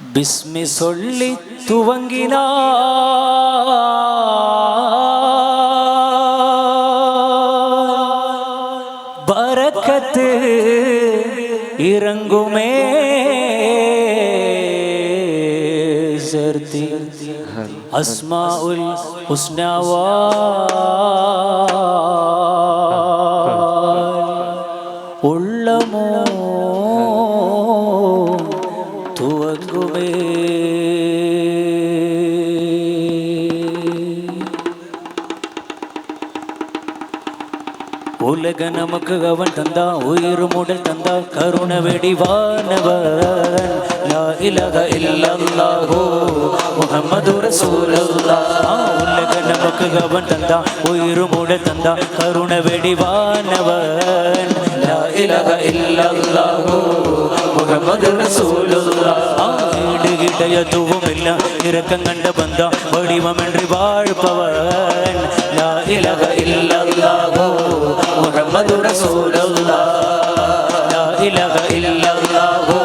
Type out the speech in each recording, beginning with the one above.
ബിസ്മി സൊല്ലി തുവങ്ങിന ബറക്കത്ത് ഇറങ്ങുമേ അസ്മാഉൽ ഹുസ്നവാ துவங்குமே உலக நமக்கு அவன் தந்தா உயிர் முடல் தந்தா கருண வெடிவானவன். லா இலக இல்லல்லாஹு முஹம்மது ரசூலுல்லாஹ். உலக நமக்கு அவன் தந்தா உயிர் முடல் தந்தா கருண வெடிவானவன். லா இலக இல்லல்லாஹு முஹம்மது ரசூலுல்லாஹ். ஈடு இடையதுவும் இல்ல இரக்கம் கண்ட பந்தா வடிவமின்றி வாழ்பவன் லா இலக இல்லல்லாஹு முஹம்மது ரசூலுல்லாஹ் லா இலக இல்லல்லாஹு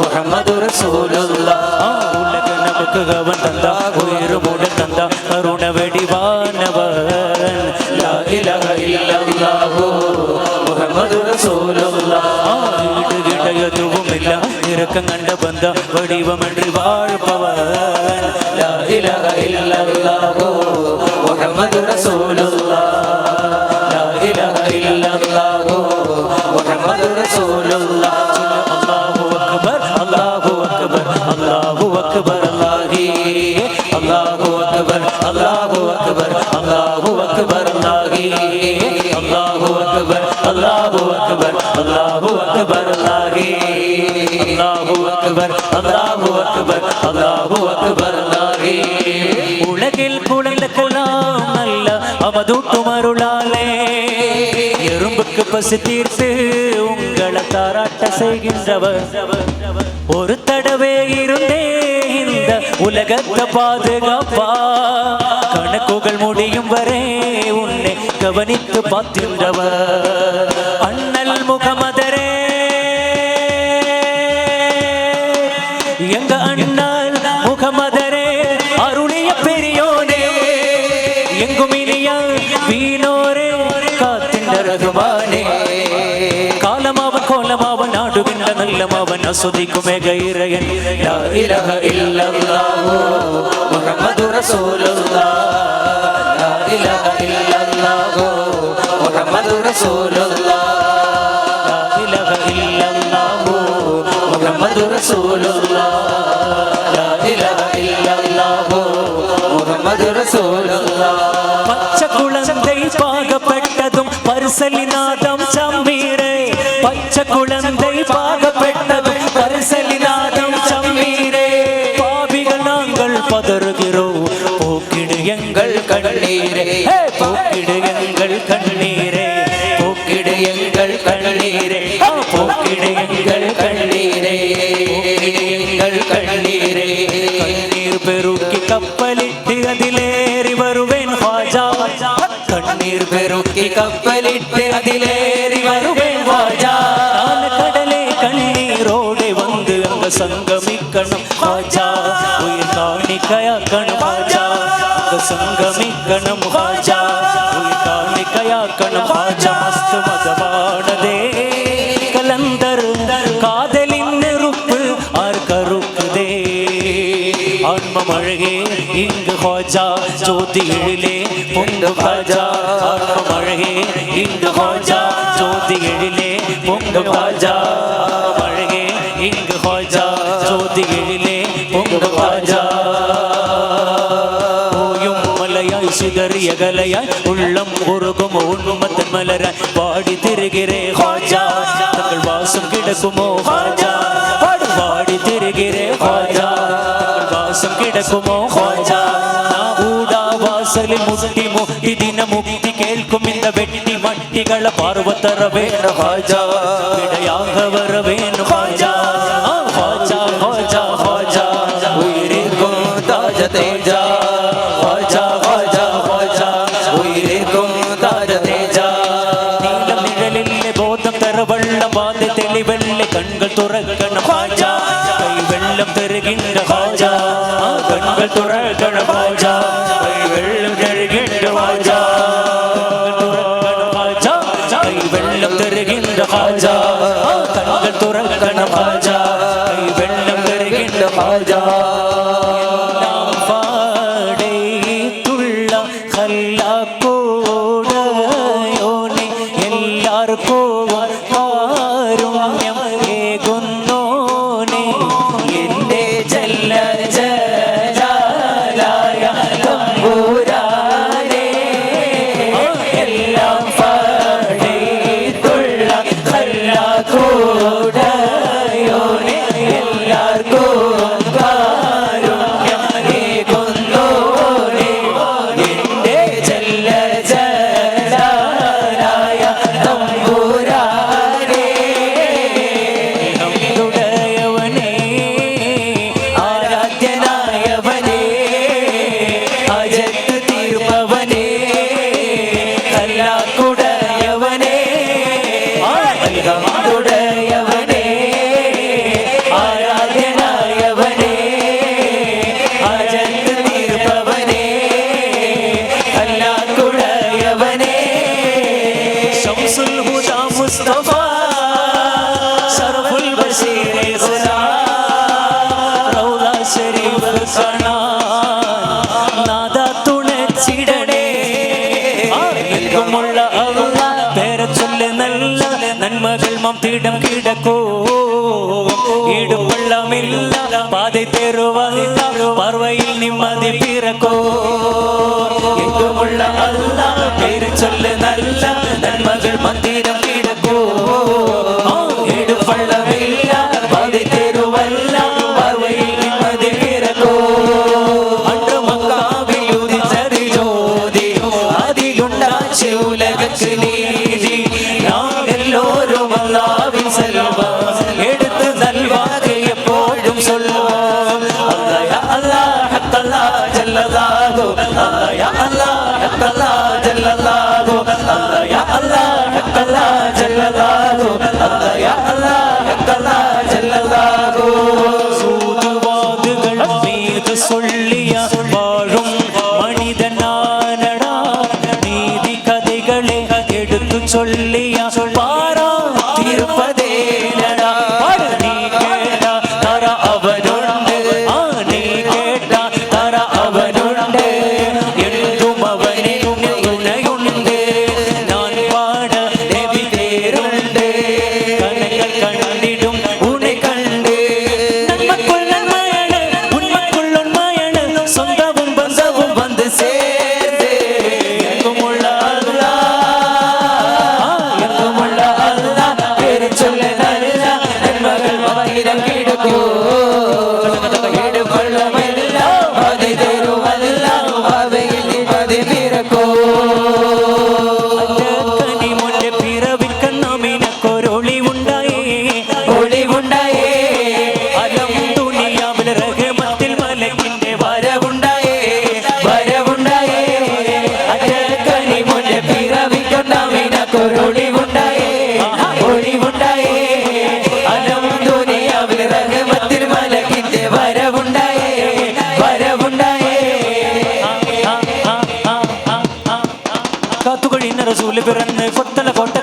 முஹம்மது ரசூலுல்லாஹ் ஆ, உலக நமக்கு அவன் தந்தா உயிர் மூட தந்தா கருண வெடிவானவன் லா இலக இல்லல்லாஹு முஹம்மது ரசூலுல்லாஹ் ஆ, ஈடு இடையதுவும் இல்ல இரக்கம் கண்ட பந்த வடிவமின்றி வாழ்பவன் லா இலக இல்லல்லாஹு முஹம்மது ரசூலுல்லாஹ் லா இலக இல்லல்லாஹு முஹம்மது ரசூலுல்லாஹ் அல்லாஹு அக்பர் அல்லாஹு அக்பர் அல்லாஹு அக்பர் அல்லாஹி அல்லாஹு அக்பர் அல்லாஹு அக்பர் அல்லாஹு அக்பர் அல்லாஹி அல்லாஹு அக்பர் அல்லாஹு அக்பர் அல்லாஹு அக்பர் அல்லாஹி அல்லாஹு அக்பர் அல்லாஹு அக்பர் அல்லாஹு அக்பர் அல்லாஹி உலகில் குழந்தைக்கெல்லாம் நல்ல அவதூட்டும் அருளாலே எறும்புக்கு பசி தீர்த்து உங்களை தாராட்ட செய்கின்றவர். ஒரு தடவை இருந்தே இந்த உலகத்தை பாதுகாப்பா. கணக்குகள் முடியும் வரை உன்னை கவனித்து பார்க்கின்றவர். அண்ணல் முகமது ونصدق غير لا إله إلا الله محمد رسول الله لا إله إلا الله محمد رسول الله لا إله إلا الله محمد رسول الله கண்ணீரே. போக்கிடு எங்கள் கண்ணீரே. போக்கிடு எங்கள் கண்ணீரே. போக்கிடு எங்கள் கண்ணீரே. எங்கள் கண்ணீரே. கண்ணீர் பெருக்கி கப்பலிட்டு அதிலேறி வருவேன் ஹாஜா கண்ணீர் பெருக்கி கப்பலிட்டு அதிலேறி வருவேன் ஹாஜா நான் கடலே கண்ணீரோடு வந்து அங்க சங்கமிக்கணும். ஹாஜா உயிர் காணிக்கையாக்கணும். സംഗമിക്കണം ഹാജ കയാക്കണം ഹാജ മസ്ത് മതവാടതേ കലന്തർ കാതലിൻ റുപ്പ് ആർക്കറുക്കുതേ. ആത്മമഴകേ ഇങ്ക് ഹോജ ജ്യോതിയിലെ പൊങ്ക് ഭാജ ആത്മമഴകേ ഇങ്ക് ഹോജ ജ്യോതിയിലെ പൊങ്ക് ഭാജ മഴകേ ഇങ്ക് ഹോജ ജ്യോതിയിലെ പൊങ്ക് ഭാജ மலையாய் சிதறிய உள்ளம் உருகும் உண்மத்தன் மலர பாடி திருகிறே. ஹாஜா! தங்கள் வாசம் கிடக்குமோ? ஹாஜா! பாடு பாடி திருகிறே. ஹாஜா! தங்கள் வாசம் கிடக்குமோ? ஹாஜா! நான் வாசலில் முட்டி முட்டி தின முக்தி கேட்கும் இந்த வெட்டி மட்டிகள பார்வ தர ஹாஜா! விடையாக வர வேணும் നല്ലാക്കൂടയോനെ എല്ലാവർക്കും കാരുണ്യം ഏകുന്നോനെ എന്റെ ജല്ല ജലായ തമ്പൂരാനെ എല്ലാം പടയുള്ള നല്ലാക്കൂടയോനെ എല്ലാവർക്കും കാരുണ്യം ഏകുന്നോനെ இடம் கிடக்கும் இடுப்பள்ளம் இல்ல பாதை தெருவாதி பார்வையில் நிம்மதி பிறக்கும் எங்குமுள்ள அல்ல பேரு சொல்லு நல்ல நன்மகள் மந்திர நல்லதாகும் யா அல்லா யா அல்லா റസൂല് പിറന്ന് കൊത്തല കോട്ട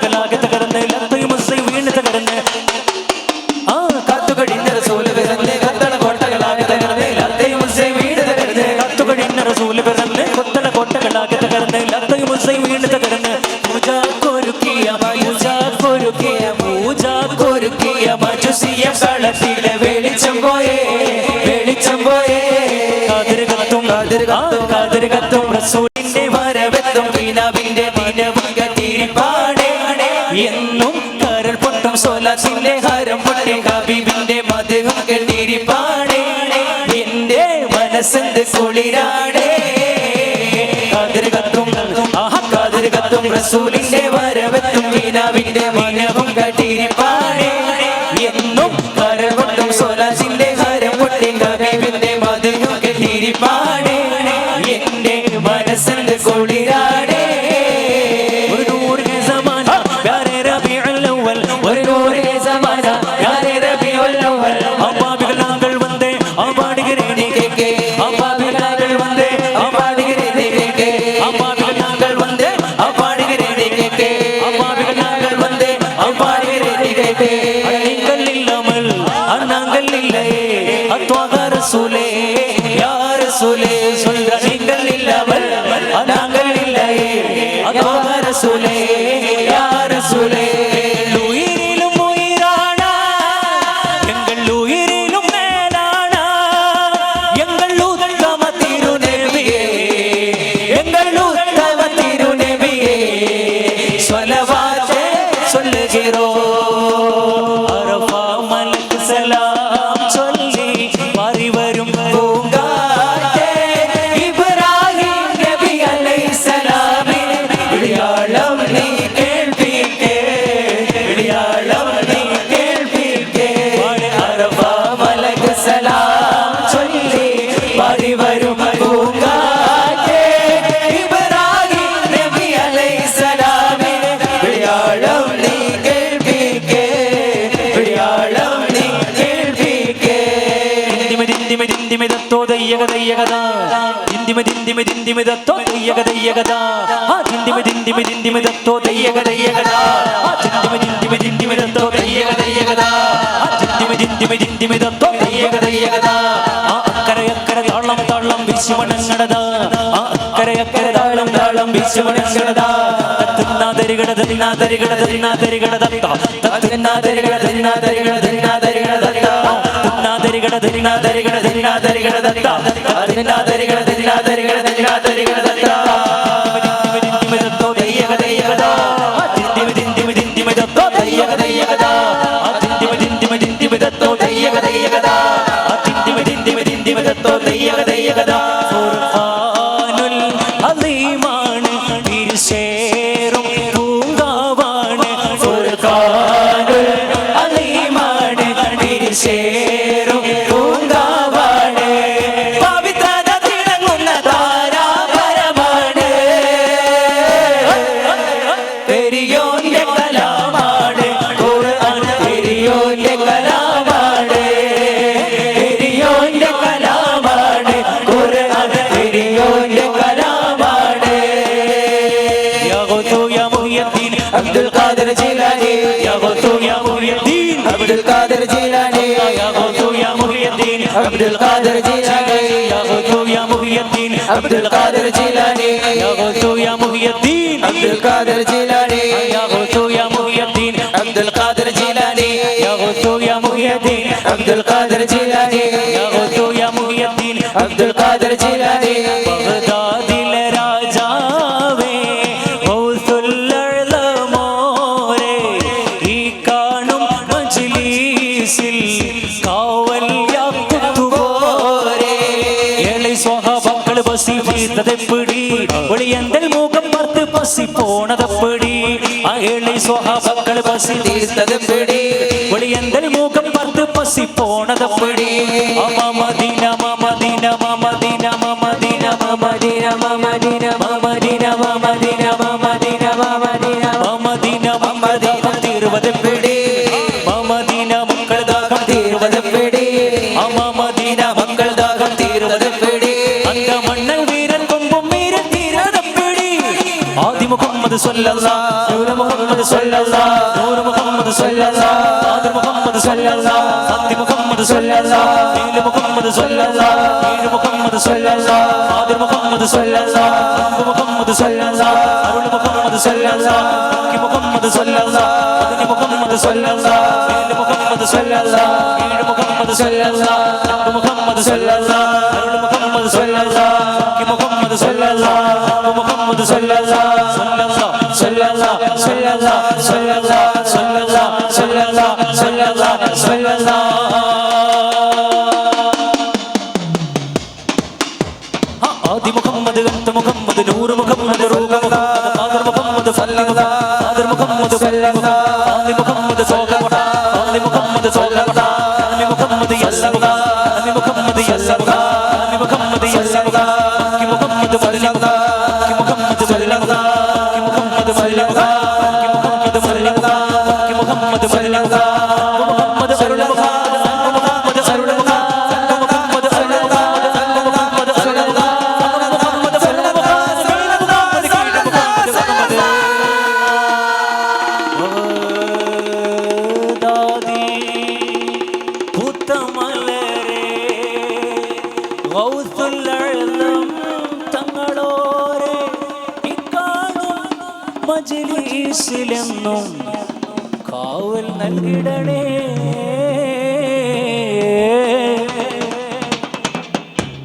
അബ്ബാസിന്റെ ഹരം പൊട്ടി ഹബീബിന്റെ മധുഹകൾ തിരിപ്പാടേ എന്റെ മനസ്സിന്റെ കുളിരാടേ കതിർകത്തും കതിർകത്തും റസൂലിന്റെ വരവെത്തും വിനാവിന്റെ മനവും കട്ടിരിപ്പാടേ എന്നും കരവട്ടും സ്വലാസിന്റെ ഹരം പൊട്ടി ഹബീബിന്റെ മധുഹകൾ തിരിപ്പാടേ a tua ദയ്യകദയ്യകദ ജിന്തിമ ജിന്തിമ ജിന്തിമ ദത്തോ ദയ്യകദയ്യകദ ആ ജിന്തിമ ജിന്തിമ ആ ജിന്തിമ ജിന്തിമ ആ ജിന്തിമ ജിന്തിമ ആ അക്കര അക്കര താളം താളം ആ അക്കര അക്കര താളം താളം വിശ്വമണങ്ങടത തത്തുന്നാതരികട തന്നാതരികട തന്നാതരികട തത്ത. തന്നാതരികട ധരിണ ധരികണ ധരിണ ധരികണ ധരിക ധരിണ ധരികണ ധരിണ ധരികണ ധരിണ ധരികണ ധരിക ദയ്യകദ الدين عبد القادر جيلاني. يا غوث يا مولي الدين. عبد القادر جيلاني. يا غوث يا مولي الدين. عبد القادر جيلاني. يا غوث يا مولي الدين. عبد القادر جيلاني. يا غوث يا مولي الدين. عبد القادر جيلاني. يا غوث يا مولي الدين. عبد القادر جيلاني. يا غوث يا مولي الدين. عبد القادر جيلاني. يا غوث يا مولي الدين. عبد القادر வந்ததெப்படி? ஒளியந்தல் மூகம் பார்த்து பசி போனதப்படி? அகிலை சுவாபக்கள் பசி தீர்த்ததெப்படி? ஒளியந்தல் மூகம் பார்த்து பசி போனதப்படி? மமதி நம மதி நம மதி நம மதி நம மதி நம மதி മുഹമ്മദ് സല്ലല്ലാഹ് നൂറ് മുഹമ്മദ് സല്ലല്ലാഹ് നൂറ് മുഹമ്മദ് സല്ലല്ലാഹ് ആദി മുഹമ്മദ് സല്ലല്ലാഹ് സത്തി മുഹമ്മദ് സല്ലല്ലാഹ് നീല മുഹമ്മദ് സല്ലല്ലാഹ് നീല മുഹമ്മദ് സല്ലല്ലാഹ് ആദി മുഹമ്മദ് സല്ലല്ലാഹ് അമ്പു മുഹമ്മദ് സല്ലല്ലാഹ് അരുൾ മുഹമ്മദ് സല്ലല്ലാഹു അക്കി മുഹമ്മദ് സല്ലല്ലാഹ് അതിനി മുഹമ്മദ് സല്ലല്ലാഹ് നീല മുഹമ്മദ് സല്ലല്ലാഹു നീല മുഹമ്മദ് സല്ലല്ലാഹ് മുഹമ്മദ് സല്ലല്ലാഹു അരുൾ മുഹമ്മദ് സല്ലല്ലാഹ് അക്കി മുഹമ്മദ് സല്ലല്ലാഹ് അമ്പു മുഹമ്മദ് സല്ലല്ലാഹ് ஆதி முகம்மது அந்த முகம்மது நூறு முகம்மது ரூப முகம்மது பாதர் முகம்மது சல்லதா